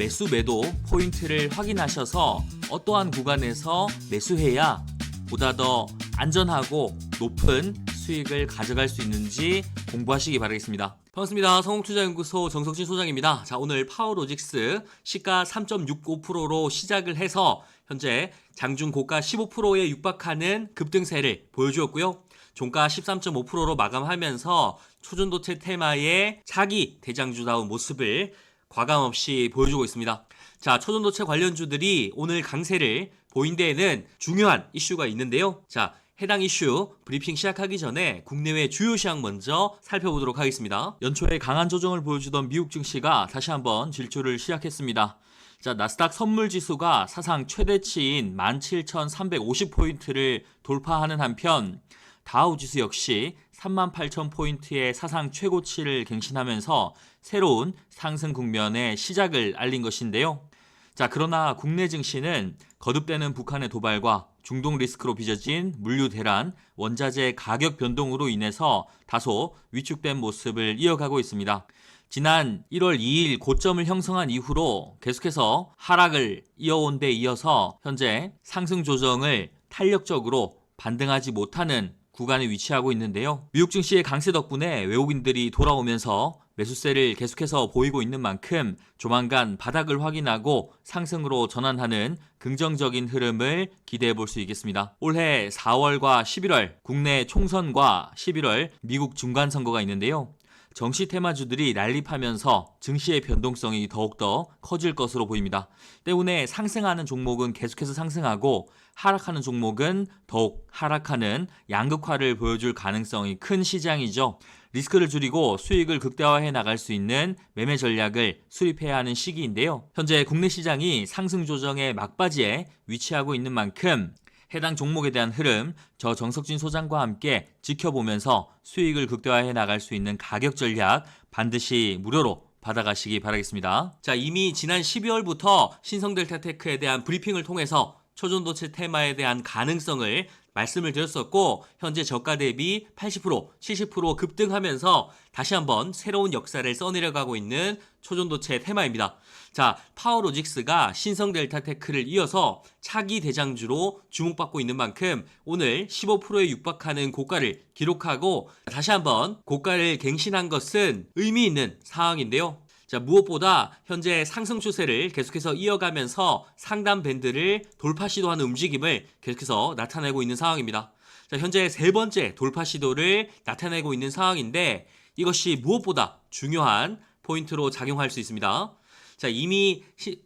매수 매도 포인트를 확인하셔서 어떠한 구간에서 매수해야 보다 더 안전하고 높은 수익을 가져갈 수 있는지 공부하시기 바라겠습니다. 반갑습니다. 성공투자연구소 정석진 소장입니다. 자, 오늘 파워로직스 시가 3.65%로 시작을 해서 현재 장중 고가 15%에 육박하는 급등세를 보여주었고요. 종가 13.5%로 마감하면서 초전도체 테마의 차기 대장주다운 모습을 과감 없이 보여주고 있습니다. 자, 초전도체 관련주들이 오늘 강세를 보인 데에는 중요한 이슈가 있는데요. 자, 해당 이슈 브리핑 시작하기 전에 국내외 주요 시황 먼저 살펴보도록 하겠습니다. 연초에 강한 조정을 보여주던 미국 증시가 다시 한번 질주를 시작했습니다. 자, 나스닥 선물 지수가 사상 최대치인 17,350포인트를 돌파하는 한편 다우 지수 역시 38,000포인트의 사상 최고치를 갱신하면서 새로운 상승 국면의 시작을 알린 것인데요. 자, 그러나 국내 증시는 거듭되는 북한의 도발과 중동 리스크로 빚어진 물류 대란, 원자재 가격 변동으로 인해서 다소 위축된 모습을 이어가고 있습니다. 지난 1월 2일 고점을 형성한 이후로 계속해서 하락을 이어온 데 이어서 현재 상승 조정을 탄력적으로 반등하지 못하는 구간에 위치하고 있는데요. 미국 증시의 강세 덕분에 외국인들이 돌아오면서 매수세를 계속해서 보이고 있는 만큼 조만간 바닥을 확인하고 상승으로 전환하는 긍정적인 흐름을 기대해 볼 수 있겠습니다. 올해 4월과 11월 국내 총선과 11월 미국 중간선거가 있는데요. 정시 테마주들이 난립하면서 증시의 변동성이 더욱더 커질 것으로 보입니다. 때문에 상승하는 종목은 계속해서 상승하고 하락하는 종목은 더욱 하락하는 양극화를 보여줄 가능성이 큰 시장이죠. 리스크를 줄이고 수익을 극대화해 나갈 수 있는 매매 전략을 수립해야 하는 시기인데요. 현재 국내 시장이 상승 조정의 막바지에 위치하고 있는 만큼 해당 종목에 대한 흐름 저 정석진 소장과 함께 지켜보면서 수익을 극대화해 나갈 수 있는 가격 전략 반드시 무료로 받아가시기 바라겠습니다. 자, 이미 지난 12월부터 신성델타테크에 대한 브리핑을 통해서 초전도체 테마에 대한 가능성을 말씀을 드렸었고 현재 저가 대비 80%, 70% 급등하면서 다시 한번 새로운 역사를 써내려가고 있는 초전도체 테마입니다. 자, 파워로직스가 신성델타테크를 이어서 차기 대장주로 주목받고 있는 만큼 오늘 15%에 육박하는 고가를 기록하고 다시 한번 고가를 갱신한 것은 의미 있는 상황인데요. 자, 무엇보다 현재 상승 추세를 계속해서 이어가면서 상단 밴드를 돌파 시도하는 움직임을 계속해서 나타내고 있는 상황입니다. 자, 현재 세 번째 돌파 시도를 나타내고 있는 상황인데 이것이 무엇보다 중요한 포인트로 작용할 수 있습니다. 자, 이미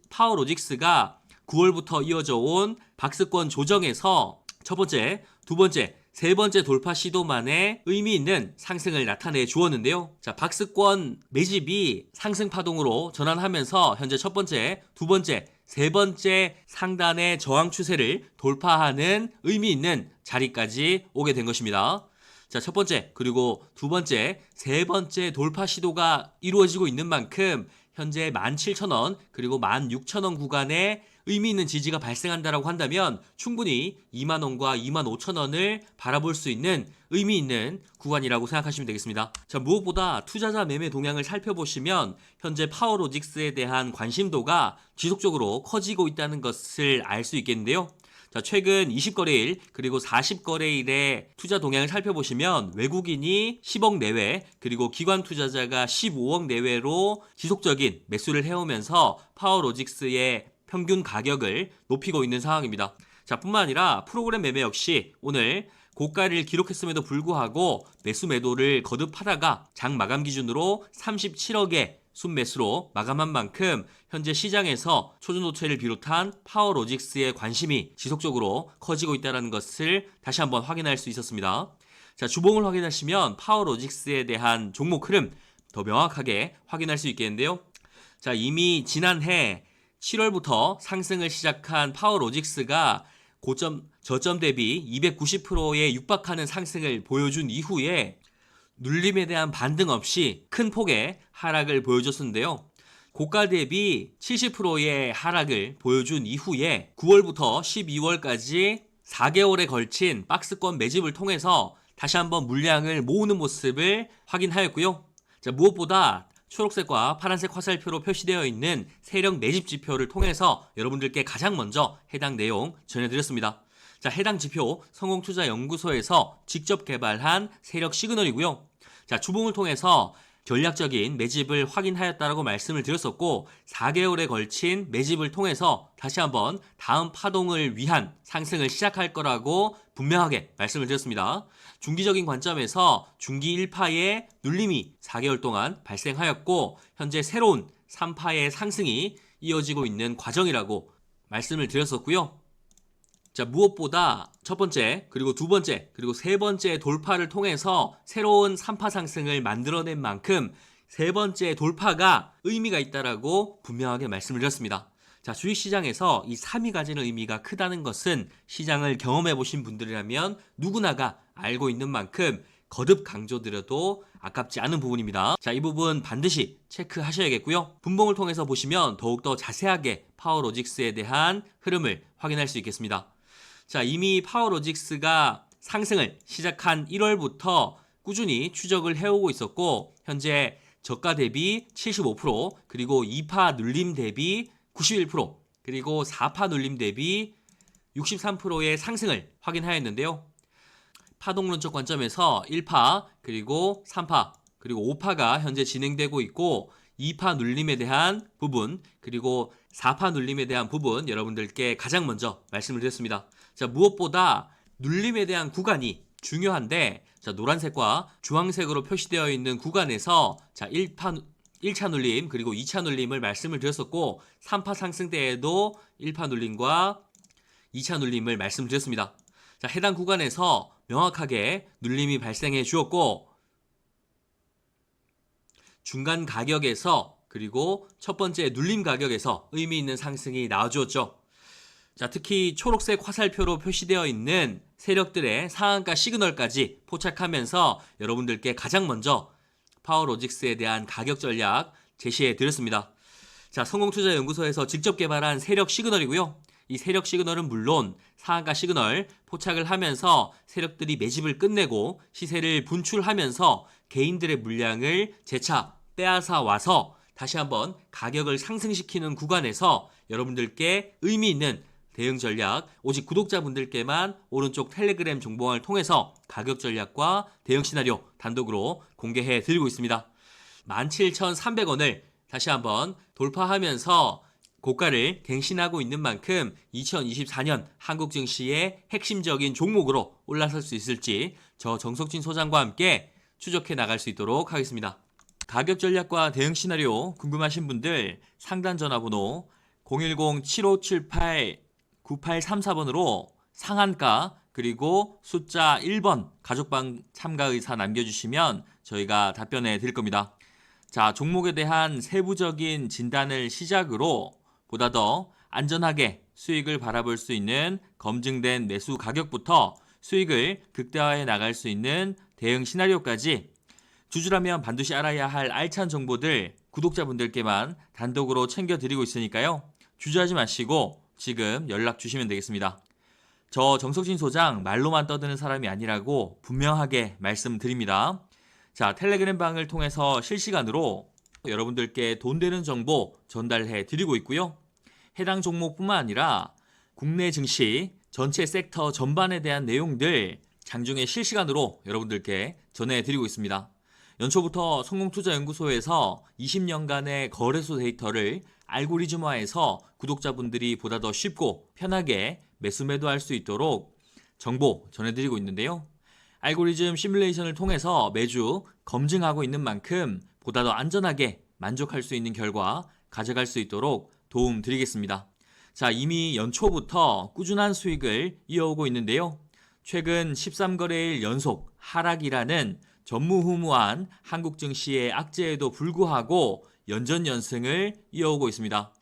파워로직스가 9월부터 이어져 온 박스권 조정에서 첫 번째, 두 번째, 세 번째 돌파 시도만에 의미 있는 상승을 나타내 주었는데요. 자, 박스권 매집이 상승 파동으로 전환하면서 현재 첫 번째, 두 번째, 세 번째 상단의 저항 추세를 돌파하는 의미 있는 자리까지 오게 된 것입니다. 자, 첫 번째, 그리고 두 번째, 세 번째 돌파 시도가 이루어지고 있는 만큼 현재 17,000원, 그리고 16,000원 구간에 의미 있는 지지가 발생한다라고 한다면 충분히 2만 원과 2만 5천 원을 바라볼 수 있는 의미 있는 구간이라고 생각하시면 되겠습니다. 자, 무엇보다 투자자 매매 동향을 살펴보시면 현재 파워로직스에 대한 관심도가 지속적으로 커지고 있다는 것을 알 수 있겠는데요. 자, 최근 20거래일 그리고 40거래일의 투자 동향을 살펴보시면 외국인이 10억 내외 그리고 기관 투자자가 15억 내외로 지속적인 매수를 해오면서 파워로직스의 평균 가격을 높이고 있는 상황입니다. 자, 뿐만 아니라 프로그램 매매 역시 오늘 고가를 기록했음에도 불구하고 매수 매도를 거듭하다가 장 마감 기준으로 37억의 순매수로 마감한 만큼 현재 시장에서 초전도체를 비롯한 파워로직스의 관심이 지속적으로 커지고 있다는 것을 다시 한번 확인할 수 있었습니다. 자, 주봉을 확인하시면 파워로직스에 대한 종목 흐름 더 명확하게 확인할 수 있겠는데요. 자, 이미 지난해 7월부터 상승을 시작한 파워로직스가 고점 저점 대비 290%에 육박하는 상승을 보여준 이후에 눌림에 대한 반등 없이 큰 폭의 하락을 보여줬는데요. 고가 대비 70%의 하락을 보여준 이후에 9월부터 12월까지 4개월에 걸친 박스권 매집을 통해서 다시 한번 물량을 모으는 모습을 확인하였고요. 자, 무엇보다 초록색과 파란색 화살표로 표시되어 있는 세력 매집 지표를 통해서 여러분들께 가장 먼저 해당 내용 전해드렸습니다. 자, 해당 지표 성공투자연구소에서 직접 개발한 세력 시그널이고요. 자, 주봉을 통해서 전략적인 매집을 확인하였다라고 말씀을 드렸었고 4개월에 걸친 매집을 통해서 다시 한번 다음 파동을 위한 상승을 시작할 거라고 분명하게 말씀을 드렸습니다. 중기적인 관점에서 중기 1파의 눌림이 4개월 동안 발생하였고 현재 새로운 3파의 상승이 이어지고 있는 과정이라고 말씀을 드렸었고요. 자, 무엇보다 첫 번째, 그리고 두 번째, 그리고 세 번째 돌파를 통해서 새로운 3파 상승을 만들어낸 만큼 세 번째 돌파가 의미가 있다라고 분명하게 말씀을 드렸습니다. 자, 주식 시장에서 이 3이 가지는 의미가 크다는 것은 시장을 경험해 보신 분들이라면 누구나가 알고 있는 만큼 거듭 강조드려도 아깝지 않은 부분입니다. 자, 이 부분 반드시 체크하셔야겠고요. 분봉을 통해서 보시면 더욱더 자세하게 파워로직스에 대한 흐름을 확인할 수 있겠습니다. 자, 이미 파워로직스가 상승을 시작한 1월부터 꾸준히 추적을 해오고 있었고, 현재 저가 대비 75%, 그리고 2파 눌림 대비 91%, 그리고 4파 눌림 대비 63%의 상승을 확인하였는데요. 파동론적 관점에서 1파, 그리고 3파, 그리고 5파가 현재 진행되고 있고, 2파 눌림에 대한 부분, 그리고 4파 눌림에 대한 부분 여러분들께 가장 먼저 말씀을 드렸습니다. 자, 무엇보다 눌림에 대한 구간이 중요한데, 자, 노란색과 주황색으로 표시되어 있는 구간에서 자, 1파 1차 눌림 그리고 2차 눌림을 말씀을 드렸었고 3파 상승 때에도 1파 눌림과 2차 눌림을 말씀드렸습니다. 자, 해당 구간에서 명확하게 눌림이 발생해 주었고 중간 가격에서 그리고 첫 번째 눌림 가격에서 의미 있는 상승이 나와주었죠. 자, 특히 초록색 화살표로 표시되어 있는 세력들의 상한가 시그널까지 포착하면서 여러분들께 가장 먼저 파워로직스에 대한 가격 전략 제시해 드렸습니다. 자, 성공투자연구소에서 직접 개발한 세력 시그널이고요. 이 세력 시그널은 물론 상한가 시그널 포착을 하면서 세력들이 매집을 끝내고 시세를 분출하면서 개인들의 물량을 재차 빼앗아 와서 다시 한번 가격을 상승시키는 구간에서 여러분들께 의미 있는 대응 전략 오직 구독자분들께만 오른쪽 텔레그램 정보원을 통해서 가격 전략과 대응 시나리오 단독으로 공개해 드리고 있습니다. 17,300원을 다시 한번 돌파하면서 고가를 갱신하고 있는 만큼 2024년 한국 증시의 핵심적인 종목으로 올라설 수 있을지 저 정석진 소장과 함께 추적해 나갈 수 있도록 하겠습니다. 가격 전략과 대응 시나리오 궁금하신 분들 상단 전화번호 010-7578 9834번으로 상한가 그리고 숫자 1번 가족방 참가 의사 남겨주시면 저희가 답변해 드릴 겁니다. 자, 종목에 대한 세부적인 진단을 시작으로 보다 더 안전하게 수익을 바라볼 수 있는 검증된 매수 가격부터 수익을 극대화해 나갈 수 있는 대응 시나리오까지 주주라면 반드시 알아야 할 알찬 정보들 구독자분들께만 단독으로 챙겨드리고 있으니까요. 주저하지 마시고 지금 연락 주시면 되겠습니다. 저 정석진 소장 말로만 떠드는 사람이 아니라고 분명하게 말씀드립니다. 자, 텔레그램 방을 통해서 실시간으로 여러분들께 돈 되는 정보 전달해 드리고 있고요. 해당 종목뿐만 아니라 국내 증시 전체 섹터 전반에 대한 내용들 장중에 실시간으로 여러분들께 전해 드리고 있습니다. 연초부터 성공투자연구소에서 20년간의 거래소 데이터를 알고리즘화해서 구독자분들이 보다 더 쉽고 편하게 매수 매도할 수 있도록 정보 전해드리고 있는데요. 알고리즘 시뮬레이션을 통해서 매주 검증하고 있는 만큼 보다 더 안전하게 만족할 수 있는 결과 가져갈 수 있도록 도움 드리겠습니다. 자, 이미 연초부터 꾸준한 수익을 이어오고 있는데요. 최근 13거래일 연속 하락이라는 전무후무한 한국 증시의 악재에도 불구하고 연전연승을 이어오고 있습니다.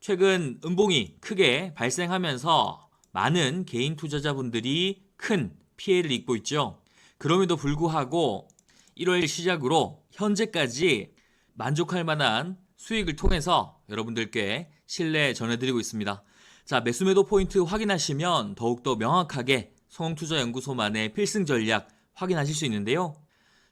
최근 음봉이 크게 발생하면서 많은 개인 투자자분들이 큰 피해를 입고 있죠. 그럼에도 불구하고 1월 시작으로 현재까지 만족할 만한 수익을 통해서 여러분들께 신뢰 전해드리고 있습니다. 자, 매수매도 포인트 확인하시면 더욱더 명확하게 성투자연구소만의 필승 전략 확인하실 수 있는데요.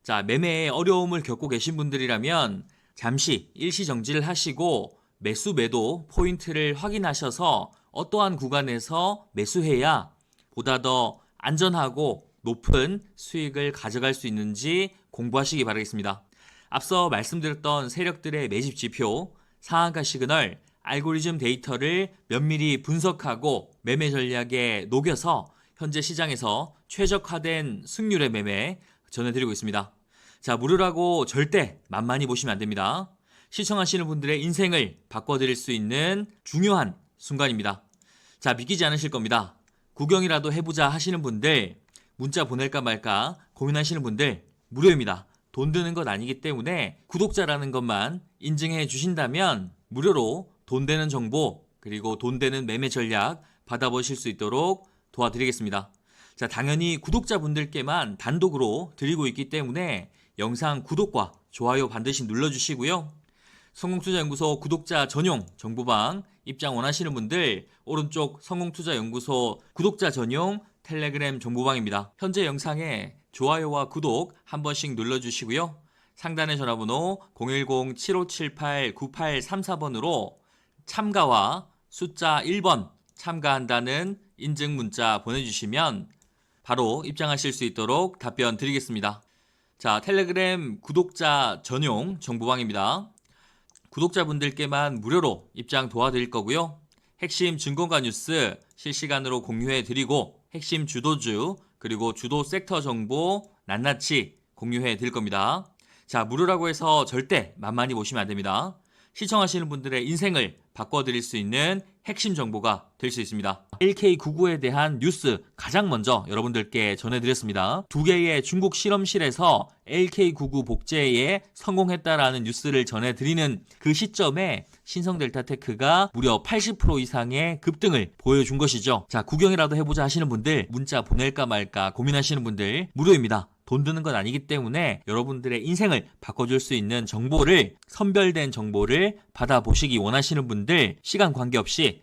자, 매매에 어려움을 겪고 계신 분들이라면 잠시 일시 정지를 하시고 매수 매도 포인트를 확인하셔서 어떠한 구간에서 매수해야 보다 더 안전하고 높은 수익을 가져갈 수 있는지 공부하시기 바라겠습니다. 앞서 말씀드렸던 세력들의 매집 지표, 상한가 시그널, 알고리즘 데이터를 면밀히 분석하고 매매 전략에 녹여서 현재 시장에서 최적화된 승률의 매매 전해드리고 있습니다. 자, 무료라고 절대 만만히 보시면 안 됩니다. 시청하시는 분들의 인생을 바꿔드릴 수 있는 중요한 순간입니다. 자, 믿기지 않으실 겁니다. 구경이라도 해보자 하시는 분들, 문자 보낼까 말까 고민하시는 분들, 무료입니다. 돈 드는 것 아니기 때문에 구독자라는 것만 인증해 주신다면 무료로 돈 되는 정보, 그리고 돈 되는 매매 전략 받아보실 수 있도록 도와드리겠습니다. 자, 당연히 구독자분들께만 단독으로 드리고 있기 때문에 영상 구독과 좋아요 반드시 눌러주시고요. 성공투자연구소 구독자 전용 정보방 입장 원하시는 분들 오른쪽 성공투자연구소 구독자 전용 텔레그램 정보방입니다. 현재 영상에 좋아요와 구독 한 번씩 눌러주시고요. 상단의 전화번호 010-7578-9834번으로 참가와 숫자 1번 참가한다는 인증 문자 보내주시면 바로 입장하실 수 있도록 답변 드리겠습니다. 자, 텔레그램 구독자 전용 정보방입니다. 구독자분들께만 무료로 입장 도와드릴 거고요. 핵심 증권가 뉴스 실시간으로 공유해 드리고 핵심 주도주 그리고 주도 섹터 정보 낱낱이 공유해 드릴 겁니다. 자, 무료라고 해서 절대 만만히 보시면 안 됩니다. 시청하시는 분들의 인생을 바꿔드릴 수 있는 핵심 정보가 될 수 있습니다. LK99에 대한 뉴스 가장 먼저 여러분들께 전해드렸습니다. 두 개의 중국 실험실에서 LK99 복제에 성공했다라는 뉴스를 전해드리는 그 시점에 신성델타테크가 무려 80% 이상의 급등을 보여준 것이죠. 자, 구경이라도 해보자 하시는 분들, 문자 보낼까 말까 고민하시는 분들, 무료입니다. 돈 드는 건 아니기 때문에 여러분들의 인생을 바꿔줄 수 있는 정보를 선별된 정보를 받아보시기 원하시는 분들 시간 관계없이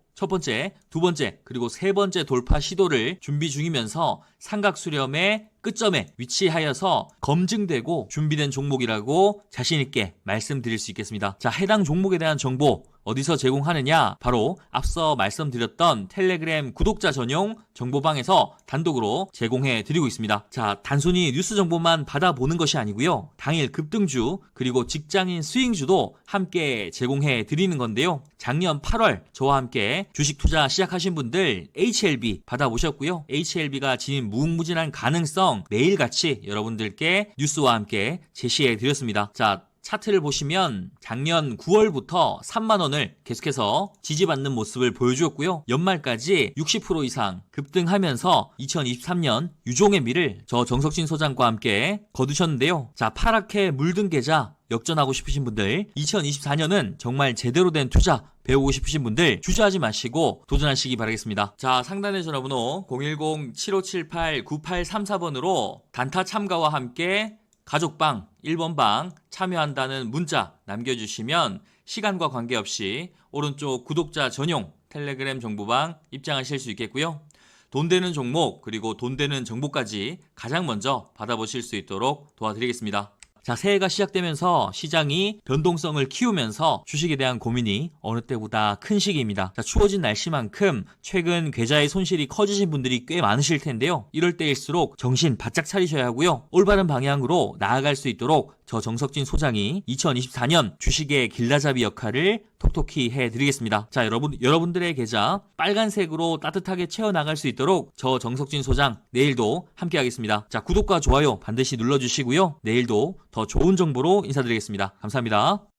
첫 번째, 두 번째, 그리고 세 번째 돌파 시도를 준비 중이면서 삼각 수렴의 끝점에 위치하여서 검증되고 준비된 종목이라고 자신있게 말씀드릴 수 있겠습니다. 자, 해당 종목에 대한 정보 어디서 제공하느냐? 바로 앞서 말씀드렸던 텔레그램 구독자 전용 정보방에서 단독으로 제공해 드리고 있습니다. 자, 단순히 뉴스 정보만 받아보는 것이 아니고요. 당일 급등주 그리고 직장인 스윙주도 함께 제공해 드리는 건데요. 작년 8월 저와 함께 주식 투자 시작하신 분들 HLB 받아보셨고요. HLB가 지닌 무궁무진한 가능성 매일같이 여러분들께 뉴스와 함께 제시해 드렸습니다. 자, 차트를 보시면 작년 9월부터 3만 원을 계속해서 지지받는 모습을 보여주었고요. 연말까지 60% 이상 급등하면서 2023년 유종의 미를 저 정석진 소장과 함께 거두셨는데요. 자, 파랗게 물든 계좌 역전하고 싶으신 분들 2024년은 정말 제대로 된 투자 배우고 싶으신 분들 주저하지 마시고 도전하시기 바라겠습니다. 자, 상단의 전화번호 010-7578-9834번으로 단타 참가와 함께 가족방 1번 방 참여한다는 문자 남겨주시면 시간과 관계없이 오른쪽 구독자 전용 텔레그램 정보방 입장하실 수 있겠고요. 돈 되는 종목 그리고 돈 되는 정보까지 가장 먼저 받아보실 수 있도록 도와드리겠습니다. 자, 새해가 시작되면서 시장이 변동성을 키우면서 주식에 대한 고민이 어느 때보다 큰 시기입니다. 자, 추워진 날씨만큼 최근 계좌의 손실이 커지신 분들이 꽤 많으실 텐데요. 이럴 때일수록 정신 바짝 차리셔야 하고요. 올바른 방향으로 나아갈 수 있도록 저 정석진 소장이 2024년 주식의 길라잡이 역할을 톡톡히 해드리겠습니다. 자, 여러분, 여러분들의 계좌 빨간색으로 따뜻하게 채워나갈 수 있도록 저 정석진 소장 내일도 함께 하겠습니다. 자, 구독과 좋아요 반드시 눌러주시고요. 내일도 더 좋은 정보로 인사드리겠습니다. 감사합니다.